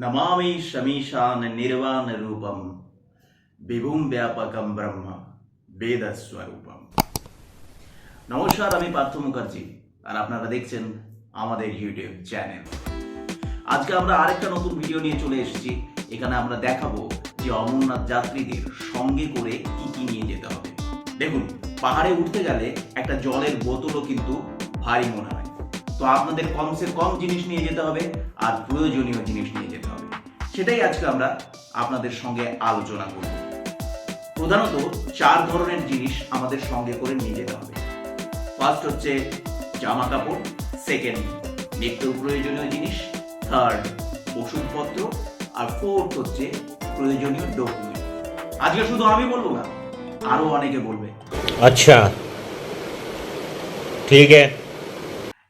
নমামি শমীশান নির্বাণ রূপম বিভুম ব্যাপকম ব্রহ্ম বেদ নমস্কার আমি পার্থ মুখার্জি, আর আপনারা দেখছেন আমাদের ইউটিউব চ্যানেল আজকে আমরা আরেকটা নতুন ভিডিও নিয়ে চলে এসেছি। এখানে আমরা দেখাবো যে অমরনাথ যাত্রীদের সঙ্গে করে কি কি নিয়ে যেতে হবে। দেখুন, পাহাড়ে উঠতে গেলে একটা জলের বোতলও কিন্তু ভারী মনে হয়। তো আপনাদের কমসে কম জিনিস নিয়ে যেতে হবে আর প্রয়োজনীয় জিনিস নিয়ে যেতে হবে। সেটাই আজকে আমরা আপনাদের সঙ্গে আলোচনা করব। প্রধানত চার ধরনের জিনিস আমাদের সঙ্গে করে নিয়ে যেতে হবে। ফার্স্ট হচ্ছে জামা কাপড় সেকেন্ড নিত্য প্রয়োজনীয় জিনিস থার্ড ওষুধপত্র, আর ফোর্থ হচ্ছে প্রয়োজনীয় ডকুমেন্ট আজকে শুধু আমি বলব না, আরও অনেকে বলবে। আচ্ছা ঠিক আছে।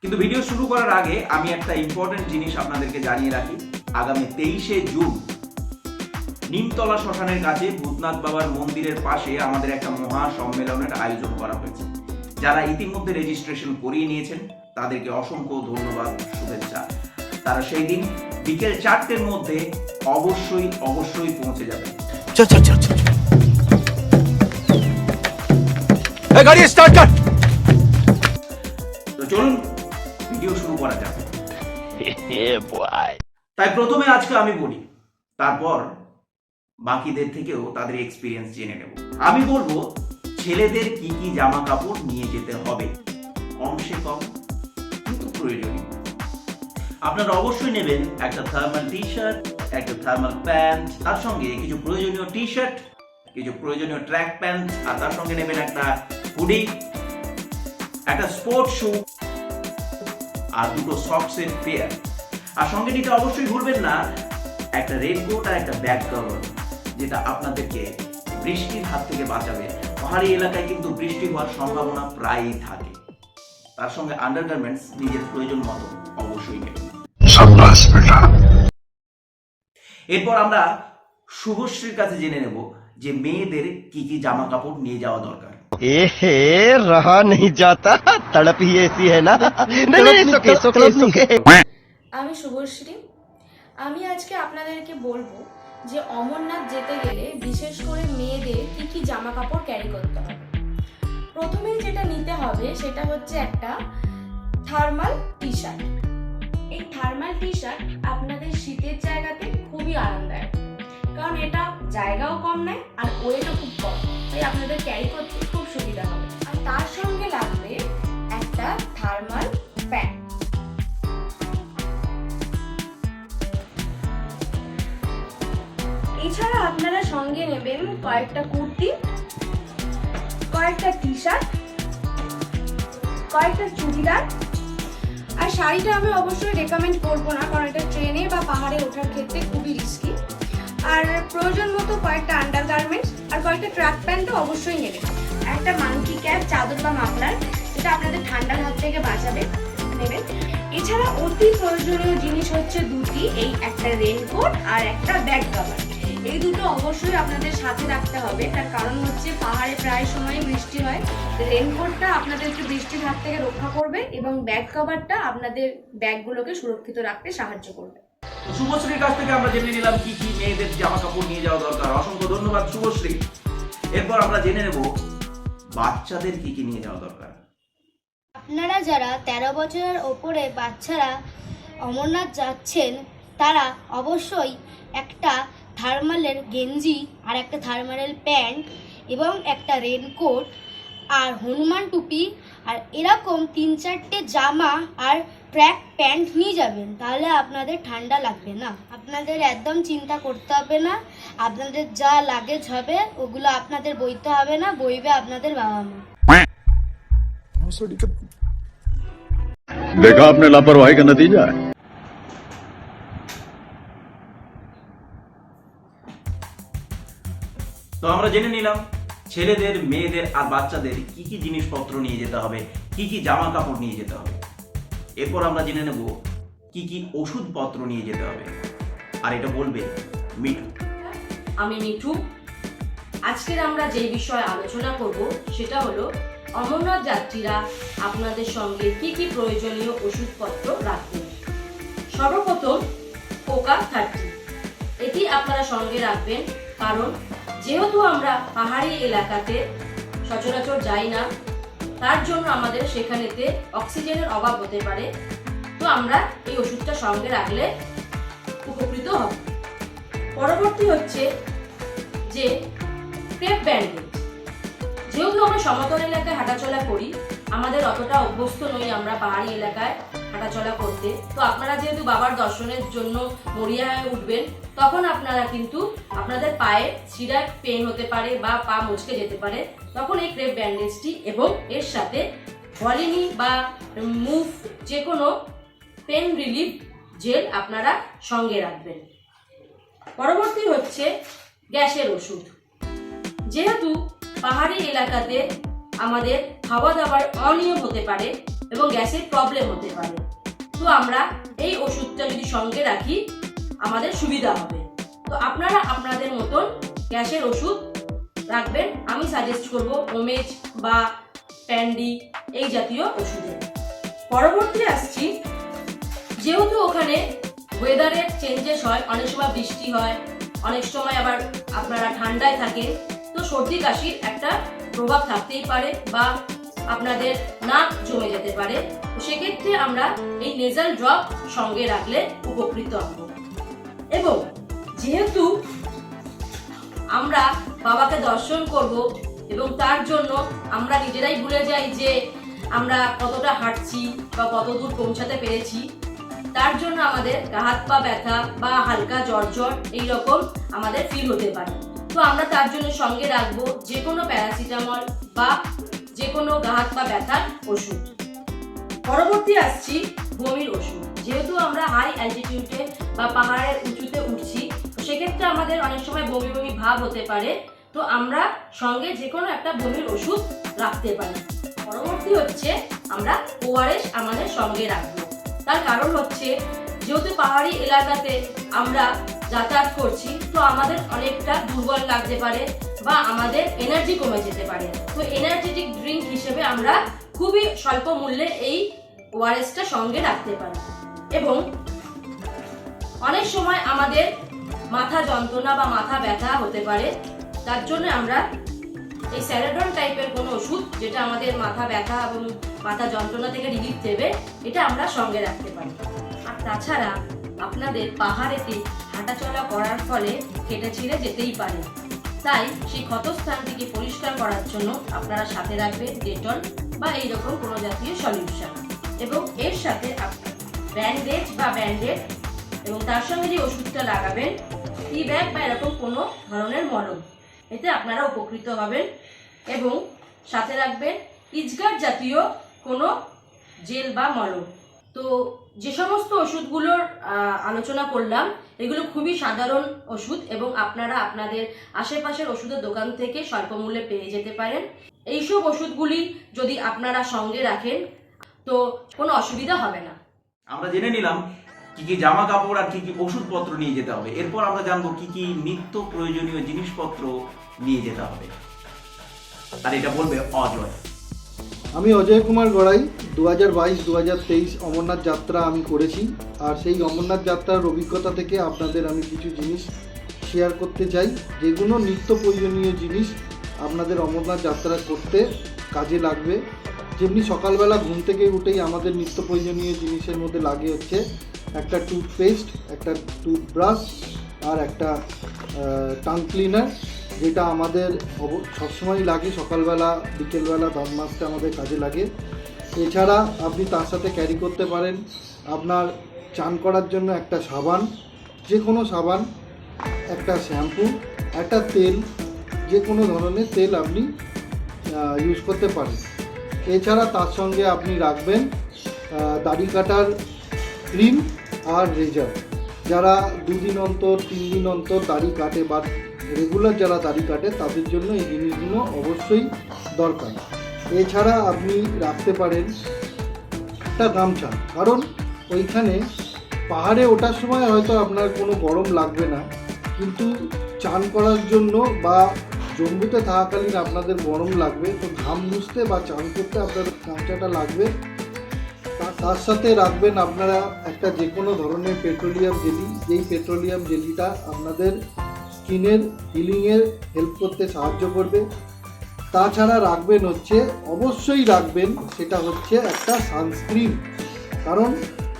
কিন্তু ভিডিও শুরু করার আগে আমি একটা ইম্পর্টেন্ট জিনিস আপনাদেরকে জানিয়ে রাখি। আগামী তেইশে জুন নিমতলা শ্মশানের কাছে ভূতনাথ বাবার মন্দিরের পাশে আমাদের একটা মহা সম্মেলনের আয়োজন করা হয়েছে। যারা ইতিমধ্যে রেজিস্ট্রেশন করিয়ে নিয়েছেন তাদেরকে অসংখ্য ধন্যবাদ শুভেচ্ছা। তারা সেই দিন বিকেল চারটের মধ্যে অবশ্যই অবশ্যই পৌঁছে যাবে। তো চলুন করা যাক তাই প্রথমে আজকে আমি বলি তারপর বাকিদের থেকেও তাদের এক্সপিরিয়েন্স জেনে নেব। আমি বলব ছেলেদের কি কি জামা কাপড় নিয়ে যেতে হবে? কমসে কম কিন্তু প্রয়োজনীয়। আপনারা অবশ্যই নেবেন একটা থার্মাল টি শার্ট একটা থার্মাল প্যান্ট তার সঙ্গে কিছু প্রয়োজনীয় টি শার্ট কিছু প্রয়োজনীয় ট্র্যাক প্যান্ট আর তার সঙ্গে নেবেন একটা হুডি একটা স্পোর্টস শু আর দুটো সক্সের পেয়ার আর সঙ্গে নিতে অবশ্যই ভুলবেন না একটা রেনকোট আর একটা ব্যাগ কভার যেটা আপনাদেরকে বৃষ্টির হাত থেকে বাঁচাবে। পাহাড়ি এলাকায় কিন্তু বৃষ্টি হওয়ার সম্ভাবনা প্রায়ই থাকে। তার সঙ্গে আন্ডারগার্মেন্টস নিজের প্রয়োজন মতো অবশ্যই এরপর আমরা শুভশ্রীর কাছে জেনে নেব যে মেয়েদের কি কি জামা কাপড় নিয়ে যাওয়া দরকার। एहे रहा नहीं जाता तड़प ही ऐसी है ना नहीं नहीं सुके सुके सुके আমি শুভশ্রী আমি আজকে আপনাদেরকে বলবো যে অমরনাথ যেতে গেলে বিশেষ করে মেয়েদের কি কি জামা কাপড় ক্যারি করতে হবে প্রথমেই যেটা নিতে হবে সেটা হচ্ছে একটা থার্মাল টি শার্ট এই থার্মাল টি শার্ট আপনাদের শীতের জায়গাতে খুবই আরামদায়ক কারণ এটা জায়গাও কম নেয় আর ওয়েটও খুব কম তাই আপনাদের ক্যারি করতে খুব সুবিধা হবে। আর তার সঙ্গে লাগবে একটা থার্মাল প্যান্ট এছাড়া আপনারা সঙ্গে নেবেন কয়েকটা কুর্তি, কয়েকটা টি শার্ট কয়েকটা চুড়িদার। আর শাড়িটা আমি অবশ্যই রেকমেন্ড করব না, কারণ এটা ট্রেনে বা পাহাড়ে ওঠার ক্ষেত্রে খুবই রিস্কি আর প্রয়োজন মতো কয়েকটা আন্ডার গার্মেন্টস আর কয়েকটা ট্র্যাক প্যান্টও অবশ্যই নেবেন। একটা মাংকি ক্যাপ চাদর বা মাফলার, যেটা আপনাদের ঠান্ডার হাত থেকে বাঁচাবে। নেবেন। এছাড়া অতি প্রয়োজনীয় জিনিস হচ্ছে দুটি, এই একটা রেনকোট আর একটা ব্যাগ কভার এই দুটো অবশ্যই আপনাদের সাথে রাখতে হবে। তার কারণ হচ্ছে পাহাড়ে প্রায় সময় বৃষ্টি হয়। রেনকোটটা আপনাদেরকে বৃষ্টির হাত থেকে রক্ষা করবে এবং ব্যাগ কভারটা আপনাদের ব্যাগগুলোকে সুরক্ষিত রাখতে সাহায্য করবে। শুভশ্রীর কাছ থেকে আমরা জেনে নিলাম কি কি মেয়েদের জামা কাপড় নিয়ে যাওয়া দরকার। অসংখ্য ধন্যবাদ শুভশ্রী। এরপর আমরা জেনে নেব বাচ্চাদের কি কি নিয়ে যাওয়া দরকার? আপনারা যারা তেরো বছরের ওপরে বাচ্চারা অমরনাথ যাচ্ছেন, তারা অবশ্যই একটা থার্মালের গেঞ্জি আর একটা থার্মালের প্যান্ট এবং একটা রেনকোট আর হনুমান টুপি আর এরকম তিন চারটে জামা আর ট্র্যাক প্যান্ট নিয়ে যাবেন তাহলে আপনাদের ঠান্ডা লাগবে না। আপনাদের একদম চিন্তা করতে হবে না আপনাদের যা লাগেজ হবে ওগুলো আপনাদের বইতে হবে না বইবে আপনাদের বাবা মা। দেখা আপনার লাপরওয়াহি দিয়ে যায়? তো আমরা জেনে নিলাম ছেলেদের, মেয়েদের আর বাচ্চাদের কি কি জিনিসপত্র নিয়ে যেতে হবে? কি কি জামা কাপড় নিয়ে যেতে হবে? এরপর আমরা জেনে নেব কি কি ওষুধপত্র নিয়ে যেতে হবে। আর এটা বলবে মিঠু। আমি মিঠু। আজকের আমরা যে বিষয়ে আলোচনা করব, সেটা হলো অমরনাথ যাত্রীরা আপনাদের সঙ্গে কি কি প্রয়োজনীয় ওষুধপত্র রাখবেন? সর্বপ্রথম কোক থার্টি এটি আপনারা সঙ্গে রাখবেন, কারণ যেহেতু আমরা পাহাড়ি এলাকাতে সচরাচর যাই না, তার জন্য আমাদের সেখানেতে অক্সিজেনের অভাব হতে পারে। তো আমরা এই ওষুধটা সঙ্গে রাখলে উপকৃত হব। পরবর্তী হচ্ছে যে ক্রেপ ব্যান্ডেজ যেহেতু আমরা সমতল এলাকায় হাঁটাচলা করি, আমাদের অতটা অভ্যস্ত নই আমরা পাহাড়ি এলাকায়। হাঁটাচলা করতে। তো আপনারা যেহেতু বাবার দর্শনের জন্য মরিয়া হয়ে উঠবেন, তখন আপনারা কিন্তু আপনাদের পায়ে সিরাপ পেন হতে পারে বা পা মুচকে যেতে পারে। তখন এই ক্রেপ ব্যান্ডেজটি এবং এর সাথে ভলিনি বা মুভ যে কোনো পেন রিলিফ জেল আপনারা সঙ্গে রাখবেন। পরবর্তী হচ্ছে গ্যাসের ওষুধ। যেহেতু পাহাড়ি এলাকাতে আমাদের খাওয়া দাওয়ার অনিয়ম হতে পারে এবং গ্যাসের প্রবলেম হতে পারে। তো আমরা এই ওষুধটা যদি সঙ্গে রাখি, আমাদের সুবিধা হবে। তো আপনারা আপনাদের মতন গ্যাসের ওষুধ রাখবেন। আমি সাজেস্ট করব ওমেজ বা প্যান্ডি এই জাতীয় ওষুধের। পরবর্তী আসছি, যেহেতু ওখানে ওয়েদারের চেঞ্জেস হয়, অনেক সময় বৃষ্টি হয়, অনেক সময় আবার আপনারা ঠান্ডায় থাকেন, তো সর্দি কাশির একটা প্রভাব থাকতেই পারে বা আপনাদের নাক জমে যেতে পারে। সেক্ষেত্রে আমরা এই নেজাল ড্রপ সঙ্গে রাখলে উপকৃত হব। এবং যেহেতু আমরা বাবাকে দর্শন করব এবং তার জন্য আমরা নিজেরাই ভুলে যাই যে আমরা কতটা হাঁটছি বা কত দূর পৌঁছাতে পেরেছি, তার জন্য আমাদের হাত, পা ব্যথা বা হালকা জ্বর জ্বর এইরকম আমাদের ফিল হতে পারে। তো আমরা তার জন্য সঙ্গে রাখব যে কোনো প্যারাসিটামল বা কোনো হাত পা ব্যথার ওষুধ। পরবর্তী আসছি বমির ওষুধ। যেহেতু আমরা হাই অ্যালটিটিউডে বা পাহাড়ের উঁচুতে উঠছি সেক্ষেত্রে আমাদের অনেক সময় বমি বমি ভাব হতে পারে। তো আমরা সঙ্গে যে কোনো একটা বমির ওষুধ রাখতে পারি। পরবর্তী হচ্ছে আমরা ওআরএস আমাদের সঙ্গে রাখব। তার কারণ হচ্ছে, যেহেতু পাহাড়ি এলাকাতে আমরা যাতায়াত করছি, তো আমাদের অনেকটা দুর্বল লাগতে পারে। বা আমাদের এনার্জি কমে যেতে পারে। তো এনার্জেটিক ড্রিঙ্ক হিসেবে আমরা খুবই স্বল্প মূল্যে এই ওআরএসটা সঙ্গে রাখতে পারি। এবং অনেক সময় আমাদের মাথা যন্ত্রণা বা মাথা ব্যথা হতে পারে, তার জন্য আমরা এই স্যারাডন টাইপের কোনো ওষুধ যেটা আমাদের মাথা ব্যথা এবং মাথা যন্ত্রণা থেকে রিলিফ দেবে, এটা আমরা সঙ্গে রাখতে পারি। আর তাছাড়া আপনাদের পাহাড়েতে হাঁটাচলা করার ফলে কেটে ছিঁড়ে যেতেই পারে। তাই সেই ক্ষতস্থানটিকে পরিষ্কার করার জন্য আপনারা সাথে রাখবেন ডেটল বা এইরকম কোনো জাতীয় সলিউশন। এবং এর সাথে ব্যান্ডেজ বা ব্যান্ডেড এবং তার সঙ্গে যে ওষুধটা লাগাবেন, টি ব্যাগ বা এরকম কোনো ধরনের মলম, এতে আপনারা উপকৃত হবেন। এবং সাথে রাখবেন ইজগার জাতীয় কোনো জেল বা মলম। তো যে সমস্ত ওষুধগুলোর আলোচনা করলাম এগুলো খুবই সাধারণ ওষুধ এবং আপনারা আপনাদের আশেপাশের ওষুধের দোকান থেকে স্বল্প মূল্যে পেয়ে যেতে পারেন। এইসব ওষুধগুলি যদি আপনারা সঙ্গে রাখেন, তো কোনো অসুবিধা হবে না। আমরা জেনে নিলাম কি কি জামা কাপড় আর কি কি ওষুধপত্র নিয়ে যেতে হবে। এরপর আমরা জানব কি কি নিত্য প্রয়োজনীয় জিনিসপত্র নিয়ে যেতে হবে। আর এটা বলবে অজয়। আমি অজয় কুমার গড়াই দু হাজার বাইশ দু হাজার তেইশ অমরনাথ যাত্রা আমি করেছি। আর সেই অমরনাথ যাত্রার অভিজ্ঞতা থেকে আপনাদের আমি কিছু জিনিস শেয়ার করতে চাই। যেগুলো নিত্য প্রয়োজনীয় জিনিস আপনাদের অমরনাথ যাত্রা করতে কাজে লাগবে। যেমনি সকালবেলা ঘুম থেকে উঠেই আমাদের নিত্য প্রয়োজনীয় জিনিসের মধ্যে লাগে হচ্ছে একটা টুথপেস্ট একটা টুথব্রাশ আর একটা টাং ক্লিনার যেটা আমাদের সবসময় লাগে, সকালবেলা, বিকেলবেলা দাঁত মাজতে আমাদের কাজে লাগে। এছাড়া আপনি তার সাথে ক্যারি করতে পারেন। আপনার চান করার জন্য একটা সাবান যে কোনো সাবান, একটা শ্যাম্পু একটা তেল যে কোনো ধরনের তেল আপনি ইউজ করতে পারেন। এছাড়া তার সঙ্গে আপনি রাখবেন দাড়ি কাটার ক্রিম আর রেজার যারা দুদিন অন্তর তিন দিন অন্তর দাড়ি কাটে বা রেগুলার যারা দাড়ি কাটে, তাদের জন্য এই জিনিসগুলো অবশ্যই দরকার। এছাড়া আপনি রাখতে পারেন একটা গামছা। কারণ ওইখানে পাহাড়ে ওঠার সময় হয়তো আপনার কোনো গরম লাগবে না, কিন্তু চান করার জন্য বা জম্মুতে থাকাকালীন আপনাদের গরম লাগবে, তো ঘাম মুছতে বা চান করতে আপনার গামছাটা লাগবে। তার সাথে রাখবেন আপনারা একটা যে কোনো ধরনের পেট্রোলিয়াম জেলি। যেই পেট্রোলিয়াম জেলিটা আপনাদের স্কিনের হিলিংয়ের হেল্প করতে সাহায্য করবে। তাছাড়া রাখবেন হচ্ছে, অবশ্যই রাখবেন সেটা হচ্ছে একটা সানস্ক্রিন কারণ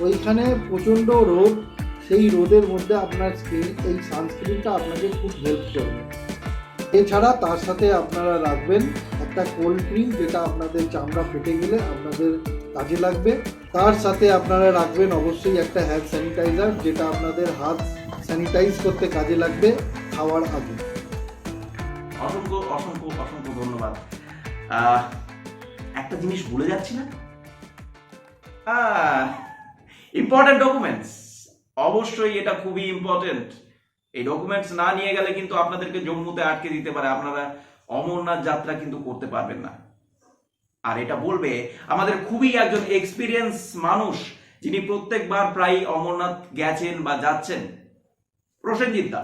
ওইখানে প্রচণ্ড রোদ সেই রোদের মধ্যে আপনার স্কিন এই সানস্ক্রিনটা আপনাকে খুব হেল্প করবে। এছাড়া তার সাথে আপনারা রাখবেন একটা কোল্ড ক্রিম যেটা আপনাদের চামড়া ফেটে গেলে আপনাদের কাজে লাগবে। তার সাথে আপনারা রাখবেন অবশ্যই একটা হ্যান্ড স্যানিটাইজার যেটা আপনাদের হাত স্যানিটাইজ করতে কাজে লাগবে। খাওয়ার আগে অসংখ্য অসংখ্য অসংখ্য ধন্যবাদ। একটা জিনিস ভুলে যাচ্ছি না? ইম্পর্টেন্ট ডকুমেন্টস অবশ্যই এটা খুবই ইম্পর্টেন্ট এই ডকুমেন্টস না নিয়ে গেলে কিন্তু আপনাদেরকে জম্মুতে আটকে দিতে পারে। আপনারা অমরনাথ যাত্রা কিন্তু করতে পারবেন না। আর এটা বলবে, আমাদের খুবই একজন এক্সপিরিয়েন্স মানুষ, যিনি প্রত্যেকবার প্রায় অমরনাথ গেছেন বা যাচ্ছেন। প্রসেনজিৎ দা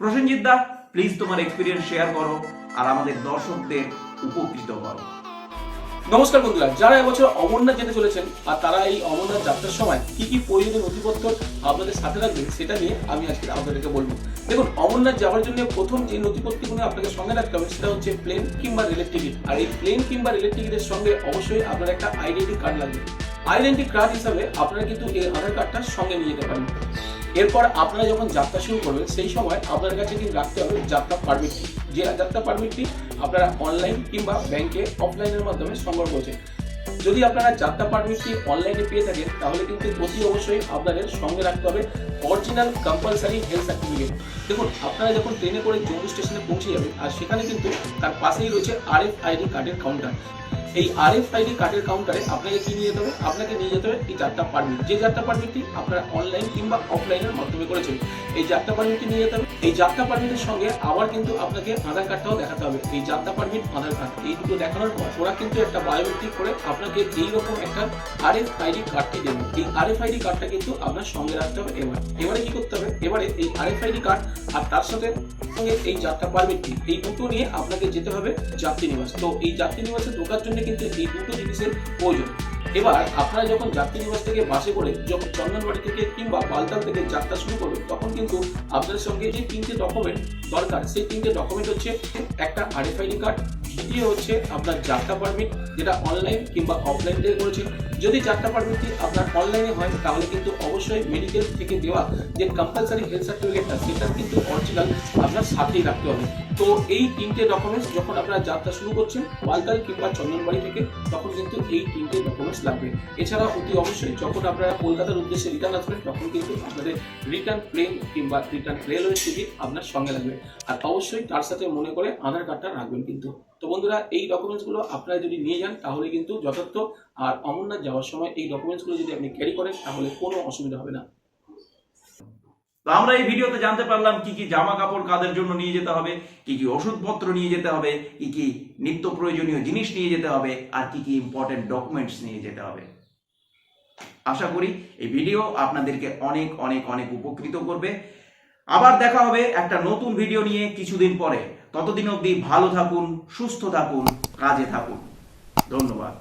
প্রসেনজিৎ দা প্লিজ তোমার এক্সপিরিয়েন্স শেয়ার করো আর আমাদের দর্শকদের উপকৃত করো। নমস্কার বন্ধুরা, যারা এবছর অমরনাথ যেতে চলেছেন আর তারা এই অমরনাথ যাত্রার সময় কি কি প্রয়োজনীয় নথিপত্র আপনাদের সাথে রাখবেন, সেটা নিয়ে আমি আজকে আপনাদেরকে বলব। দেখুন, অমরনাথ যাওয়ার জন্য প্রথম যে নথিপত্রগুলো আপনাকে সঙ্গে রাখতে হবে সেটা হচ্ছে প্লেন কিংবা রেলের টিকিট আর এই প্লেন কিংবা রেলের টিকিটের সঙ্গে অবশ্যই আপনার একটা আইডেন্টি কার্ড লাগবে। আইডেন্টি কার্ড হিসাবে আপনারা কিন্তু এই আধার কার্ডটা সঙ্গে নিয়ে যেতে পারেন। এরপর আপনারা যখন যাত্রা শুরু করবেন, সেই সময় আপনার কাছে কিন্তু রাখতে হবে যাত্রা পারমিটটি যে যাত্রা পারমিটটি আপনারা অনলাইন কিংবা ব্যাংকে অফলাইনের মাধ্যমে সংগ্রহ করছেন। যদি আপনারা যাত্রা পারমিটটি অনলাইনে পেয়ে থাকেন, তাহলে কিন্তু অতি অবশ্যই আপনাদের সঙ্গে রাখতে হবে অরিজিনাল কম্পালসারি হেলথ সার্টিফিকেট দেখুন, আপনারা যখন ট্রেনে করে জম্মু স্টেশনে পৌঁছে যাবেন, আর সেখানে কিন্তু তার পাশেই রয়েছে আরএফ আইডি কার্ডের কাউন্টার এই আরএফ আইডি কার্ডের কাউন্টারে আপনাকে কি নিয়ে যেতে হবে? আপনাকে নিয়ে যেতে হবে এই যাত্রা পারমিট যে যাত্রা পারমিটটি আপনারা অনলাইন কিংবা অফলাইনের মাধ্যমে করেছেন, এই যাত্রা পারমিটটি নিয়ে যেতে হবে। এই যাত্রা পারমিটের সঙ্গে আবার কিন্তু আপনাকে আধার কার্ডটাও দেখাতে হবে। এই যাত্রা পারমিট আধার কার্ড এই দুটো দেখানোর পর ওরা কিন্তু একটা বায়োমেট্রিক করে আপনাকে এইরকম একটা আরএফ আইডি কার্ডটি দেবে। এই আরএফ আইডি কার্ডটা কিন্তু আপনার সঙ্গে রাখতে হবে। এবার, এবারে কি করতে হবে? এবারে এই আরএফ আইডি কার্ড আর তার সাথে সঙ্গে এই যাত্রা পারমিটটি এই দুটো নিয়ে আপনাকে যেতে হবে যাত্রী নিবাস তো এই যাত্রী নিবাসে ঢোকার জন্য কিন্তু এই দুটো জিনিসের প্রয়োজন। এবার আপনারা যখন যাত্রী নিবাস থেকে বাসে করে যখন চন্দনবাড়ি থেকে কিংবা বালতাল থেকে যাত্রা শুরু করবেন, তখন কিন্তু আপনাদের সঙ্গে যে তিনটে ডকুমেন্ট দরকার, সেই তিনটে ডকুমেন্ট হচ্ছে একটা আরএফআইডি কার্ড দ্বিতীয় হচ্ছে আপনার যাত্রা পারমিট যেটা অনলাইন কিংবা অফলাইন থেকে করেছেন। যদি যাত্রা পারমিটটি আপনার অনলাইনে হয়, তাহলে কিন্তু অবশ্যই মেডিকেল থেকে দেওয়া যে কম্পালসারি হেলথ সার্টিফিকেটটা সেটা কিন্তু অরিজিনাল আপনার সাথেই রাখতে হবে। তো এই তিনটে ডকুমেন্টস যখন আপনারা যাত্রা শুরু করছেন ওয়ালতাল কিংবা চন্দনবাড়ি থেকে, তখন কিন্তু এই তিনটে ডকুমেন্টস লাগবে। এছাড়া অতি অবশ্যই যখন আপনারা কলকাতার উদ্দেশ্যে রিটার্ন আসবেন, তখন কিন্তু আপনাদের রিটার্ন প্লেন কিংবা রিটার্ন রেলওয়ে টিকিট আপনার সঙ্গে লাগবে। আর অবশ্যই তার সাথে মনে করে আধার কার্ডটা রাখবেন কিন্তু। তো বন্ধুরা, এই ডকুমেন্টসগুলো আপনারা যদি নিয়ে যান, তাহলে কিন্তু যথার্থ আর অমরনাথ যাওয়ার সময় এই ডকুমেন্টসগুলো যদি আপনি ক্যারি করেন, তাহলে কোনো অসুবিধা হবে না। তো আমরা এই ভিডিওতে জানতে পারলাম কি কি জামা কাপড় কাদের জন্য নিয়ে যেতে হবে, কি কি ওষুধপত্র নিয়ে যেতে হবে, কি কি নিত্য প্রয়োজনীয় জিনিস নিয়ে যেতে হবে, আর কি কি ইম্পর্টেন্ট ডকুমেন্টস নিয়ে যেতে হবে। আশা করি এই ভিডিও আপনাদেরকে অনেক অনেক অনেক উপকৃত করবে। আবার দেখা হবে একটা নতুন ভিডিও নিয়ে কিছুদিন পরে। ততদিন অবধি ভালো থাকুন, সুস্থ থাকুন, কাজে থাকুন। ধন্যবাদ।